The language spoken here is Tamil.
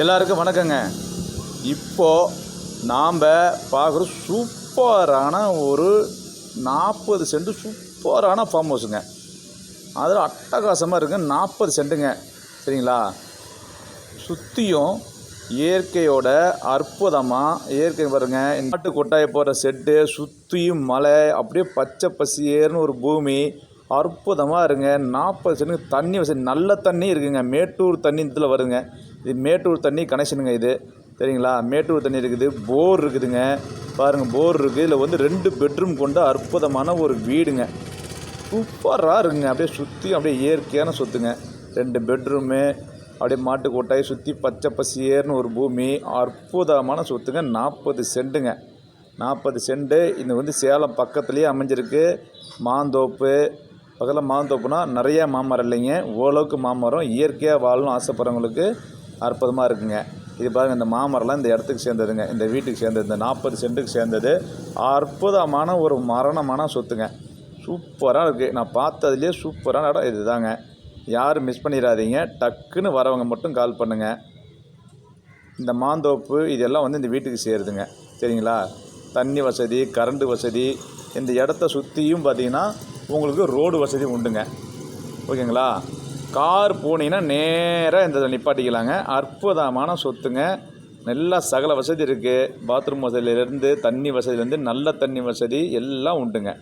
எல்லாருக்கும் வணக்கங்க. இப்போது நாம் பார்க்குற சூப்பரான ஒரு நாற்பது சென்ட் சூப்பரான ஃபார்ம் ஹவுஸுங்க. அதில் அட்டகாசமாக இருக்குங்க நாற்பது சென்ட்டுங்க. சரிங்களா? சுற்றியும் இயற்கையோட அற்புதமாக இயற்கை பாருங்க நாட்டு கொட்டாய போகிற செட்டு சுற்றியும் மலை அப்படியே பச்சை பசியேர்னு ஒரு பூமி அற்புதமாக இருங்க நாற்பது சென்ட் தண்ணி வசதி நல்ல தண்ணி இருக்குங்க. மேட்டூர் தண்ணி இதில் வருங்க. இது மேட்டூர் தண்ணி கனெக்ஷனுங்க இது. சரிங்களா? மேட்டூர் தண்ணி இருக்குது. போர் இருக்குதுங்க. பாருங்கள் போர் இருக்குது இதில் வந்து ரெண்டு பெட்ரூம் கொண்ட அற்புதமான ஒரு வீடுங்க. சூப்பராக இருக்குங்க. அப்படியே சுற்றி அப்படியே இயற்கையான சொத்துங்க. ரெண்டு பெட்ரூமு அப்படியே மாட்டு கொட்டாயை சுற்றி பச்சை பசியேர்னு ஒரு பூமி. அற்புதமான சொத்துங்க. நாற்பது சென்ட்டுங்க நாற்பது சென்ட்டு இது வந்து சேலம் பக்கத்துலேயே அமைஞ்சிருக்கு. மாந்தோப்பு. பக்கத்தில் மாந்தோப்புனா நிறையா மாமரம் இல்லைங்க. ஓரளவுக்கு மாமரம். இயற்கையாக வாழணும் ஆசைப்பட்றவங்களுக்கு அற்புதமாக இருக்குங்க. இது பாருங்கள் இந்த மாமரம்லாம் இந்த இடத்துக்கு சேர்ந்ததுங்க. இந்த வீட்டுக்கு சேர்ந்தது இந்த நாற்பது சென்ட்டுக்கு சேர்ந்தது. அற்புதமான ஒரு மரணமான சொத்துங்க. சூப்பராக இருக்குது நான் பார்த்ததுலேயே சூப்பரான இடம் இதுதாங்க. யாரும் மிஸ் பண்ணிடாதீங்க டக்குன்னு வரவங்க மட்டும் கால் பண்ணுங்கள் இந்த மாந்தோப்பு இதெல்லாம் வந்து இந்த வீட்டுக்கு சேருதுங்க. சரிங்களா? தண்ணி வசதி கரண்ட் வசதி இந்த இடத்த சுற்றியும் பார்த்தீங்கன்னா உங்களுக்கு ரோடு வசதி உண்டுங்க. ஓகேங்களா? கார் போனீங்கன்னா நேராக இந்த நிப்பாட்டிக்கலாங்க. அற்புதமான சொத்துங்க. நல்லா சகல வசதி இருக்குது பாத்ரூம் வசதியிலேருந்து தண்ணி வசதியிலேருந்து நல்ல தண்ணி வசதி எல்லாம் உண்டுங்க.